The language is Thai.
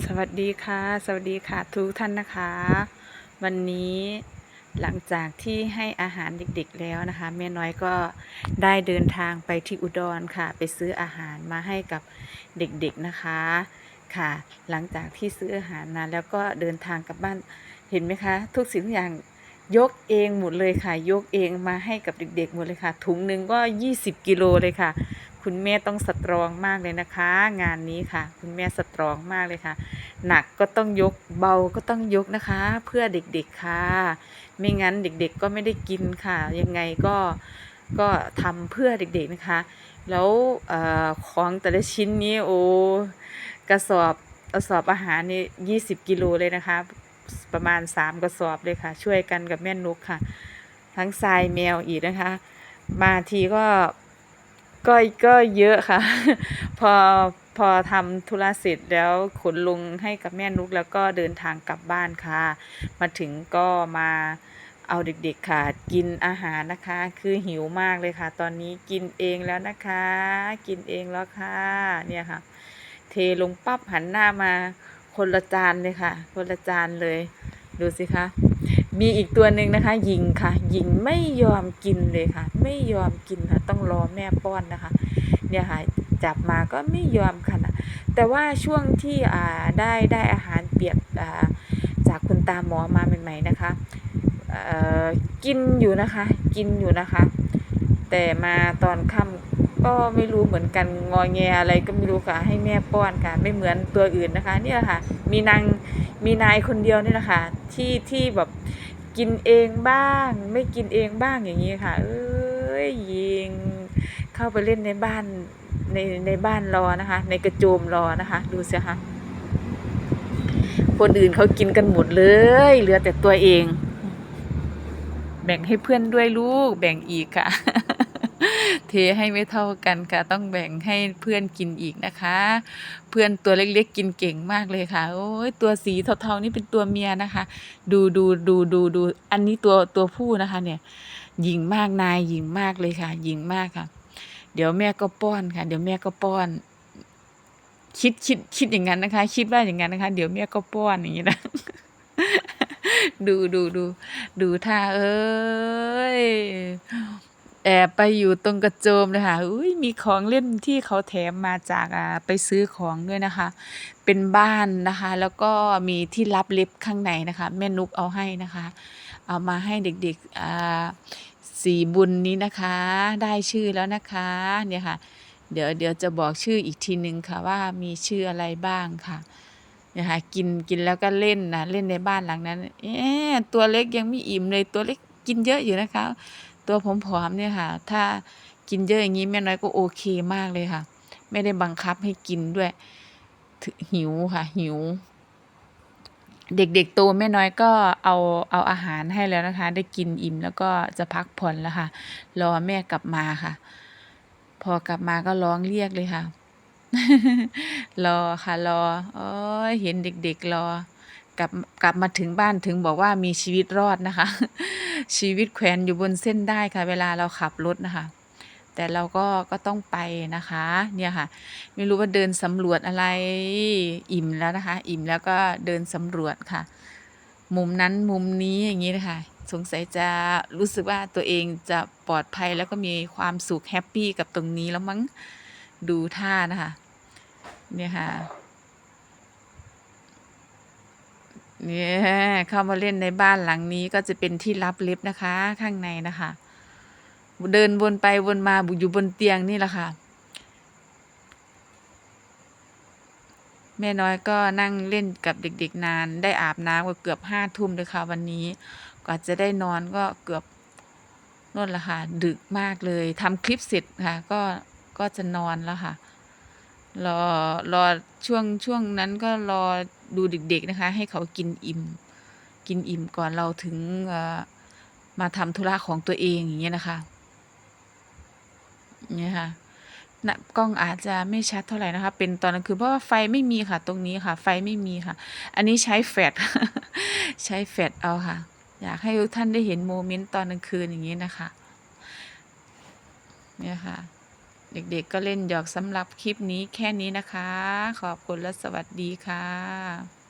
สวัสดีค่ะ สวัสดีค่ะทุกท่านนะคะ วันนี้หลังจากที่ให้อาหารเด็กๆแล้วนะคะแม่น้อยก็ได้เดินทางไปที่อุดรค่ะ ไปซื้ออาหารมาให้กับเด็กๆนะคะค่ะ หลังจากที่ซื้ออาหารมาแล้วก็เดินทางกลับบ้านเห็นไหมคะ ทุกสิ่งทุกอย่างยกเองหมดเลยค่ะ ยกเองมาให้กับเด็กๆหมดเลยค่ะ ถุงหนึ่งก็ 20 กิโลเลยค่ะ คุณแม่ต้องสตรองมากเลยนะคะ งานนี้ค่ะ คุณแม่สตรองมากเลยค่ะ หนักก็ต้องยกเบาก็ต้องยกนะคะ เพื่อเด็กๆค่ะ ไม่งั้นเด็กๆก็ไม่ได้กินค่ะ ยังไงก็ก็ทำเพื่อเด็กๆนะคะ แล้วออของแต่ละชิ้นนี้โอ้กระสอบกระสอบอาหารนี่ยี่สิบกิโลเลยนะคะ ประมาณสามกระสอบเลยค่ะ ช่วยกันกับแม่นุกค่ะ ทั้งทรายแมวอีกนะคะ มาทีก็ ก็ก็เยอะค่ะ พอพอทำธุระเสร็จแล้วขนลุงให้กับแม่นุกแล้วก็เดินทางกลับบ้านค่ะ มาถึงก็มาเอาเด็กๆค่ะ กินอาหารนะคะ คือหิวมากเลยค่ะ ตอนนี้กินเองแล้วนะคะ กินเองแล้วค่ะ เนี่ยค่ะ เทลงปั๊บหันหน้ามาคนละจานเลยค่ะ คนละจานเลย ดูสิคะ มีอีกตัวหนึ่งนะคะหญิงค่ะหญิงไม่ยอมกินเลยค่ะ ไม่ยอมกินค่ะ ต้องรอแม่ป้อนนะคะ เนี่ยค่ะจับมาก็ไม่ยอมค่ะนะแต่ว่าช่วงที่อ่าได้ได้อาหารเปียกอ่าจากคุณตาหมอมาใหม่ๆนะคะเอ่อกินอยู่นะคะ กินอยู่นะคะ แต่มาตอนค่ำก็ไม่รู้เหมือนกันงอแงอะไรก็ไม่รู้ค่ะให้แม่ป้อนค่ะไม่เหมือนตัวอื่นนะคะ เนี่ยค่ะ มีนางมีนายคนเดียวนี่แหละค่ะที่ที่แบบ กินเองบ้าง ไม่กินเองบ้างอย่างนี้ค่ะ เอ้ยยิง เข้าไปเล่นในบ้านในในบ้านรอนะคะ ในกระโจมรอนะคะ ดูสิคะคนอื่นเขากินกันหมดเลย เหลือแต่ตัวเอง แบ่งให้เพื่อนด้วยลูก แบ่งอีกค่ะ เทให้ไม่เท่ากันค่ะ ต้องแบ่งให้เพื่อนกินอีกนะคะ เพื่อนตัวเล็กๆ กินเก่งมากเลยค่ะ โอ้ยตัวสีเทาๆนี่เป็นตัวเมียนะคะ ดูดูดูดูดูอันนี้ตัวตัวผู้นะคะ เนี่ยหญิงมากนายหญิงมากเลยค่ะหญิงมากค่ะ เดี๋ยวแม่ก็ป้อนค่ะ เดี๋ยวแม่ก็ป้อนคิดคิดคิดอย่างนั้นนะคะ คิดว่าอย่างนั้นนะคะ เดี๋ยวแม่ก็ป้อนอย่างนี้นะ ดูดูดูดูท่าเอ้ย แอบไปอยู่ตรงกระโจมเลยค่ะอุ้ยมีของเล่นที่เขาแถมมาจากไปซื้อของด้วยนะคะ เป็นบ้านนะคะ แล้วก็มีที่รับเล็บข้างในนะคะ แม่นุกเอาให้นะคะ เอามาให้เด็กๆอ่าสีบุญนี้นะคะ ได้ชื่อแล้วนะคะเนี่ยค่ะ เดี๋ยวเดี๋ยวจะบอกชื่ออีกทีหนึ่งค่ะว่ามีชื่ออะไรบ้างค่ะเนี่ยค่ะกินกินแล้วก็เล่นนะเล่นในบ้านหลังนั้นเอ๊ตัวเล็กยังไม่อิ่มเลยตัวเล็กกินเยอะอยู่นะคะ ตัวผอมๆเนี่ยค่ะ ถ้ากินเยอะอย่างนี้แม่น้อยก็โอเคมากเลยค่ะ ไม่ได้บังคับให้กินด้วยหิวค่ะ หิว เด็กๆโตแม่น้อยก็เอาเอาอาหารให้แล้วนะคะ ได้กินอิ่มแล้วก็จะพักผ่อนแล้วค่ะ รอแม่กลับมาค่ะ พอกลับมาก็ร้องเรียกเลยค่ะ รอค่ะ รอโอ้ยเห็นเด็ก ๆ รอ กลับกลับมาถึงบ้านถึงบอกว่ามีชีวิตรอดนะคะ ชีวิตแขวนอยู่บนเส้นได้ค่ะ เวลาเราขับรถนะคะ แต่เราก็ก็ต้องไปนะคะ เนี่ยค่ะ ไม่รู้ว่าเดินสำรวจอะไรอิ่มแล้วนะคะ อิ่มแล้วก็เดินสำรวจค่ะ มุมนั้นมุมนี้อย่างนี้นะคะสงสัยจะรู้สึกว่าตัวเองจะปลอดภัยแล้วก็มีความสุขแฮปปี้กับตรงนี้แล้วมั้งดูท่านะคะ เนี่ยค่ะ เนี่ยเข้ามาเล่นในบ้านหลังนี้ก็จะเป็นที่รับเล็บนะคะ ข้างในนะคะ เดินวนไปวนมาบุอยู่บนเตียงนี่แหละค่ะ แม่น้อยก็นั่งเล่นกับเด็กๆนาน ได้อาบน้ำก็เกือบห้าทุ่มเลยค่ะ วันนี้กว่าจะได้นอนก็เกือบนั่นละค่ะ ดึกมากเลยทำคลิปเสร็จค่ะ ก็ก็จะนอนแล้วค่ะ รอรอช่วงช่วงนั้นก็รอ ดูเด็กๆนะคะ ให้เขากินอิ่ม กินอิ่มก่อนเราถึงมาทำธุระของตัวเองอย่างเงี้ยนะคะเนี่ยค่ะนะกล้องอาจจะไม่ชัดเท่าไหร่นะคะ เป็นตอนกลางคืนเพราะว่าไฟไม่มีค่ะ ตรงนี้ค่ะ ไฟไม่มีค่ะ อันนี้ใช้แฟลชใช้แฟลชเอาค่ะ อยากให้ทุกท่านได้เห็นโมเมนต์ตอนกลางคืนอย่างนี้นะคะ เนี่ยค่ะ เด็กๆก็เล่นหยอกสำหรับคลิปนี้แค่นี้นะคะ ขอบคุณและสวัสดีค่ะ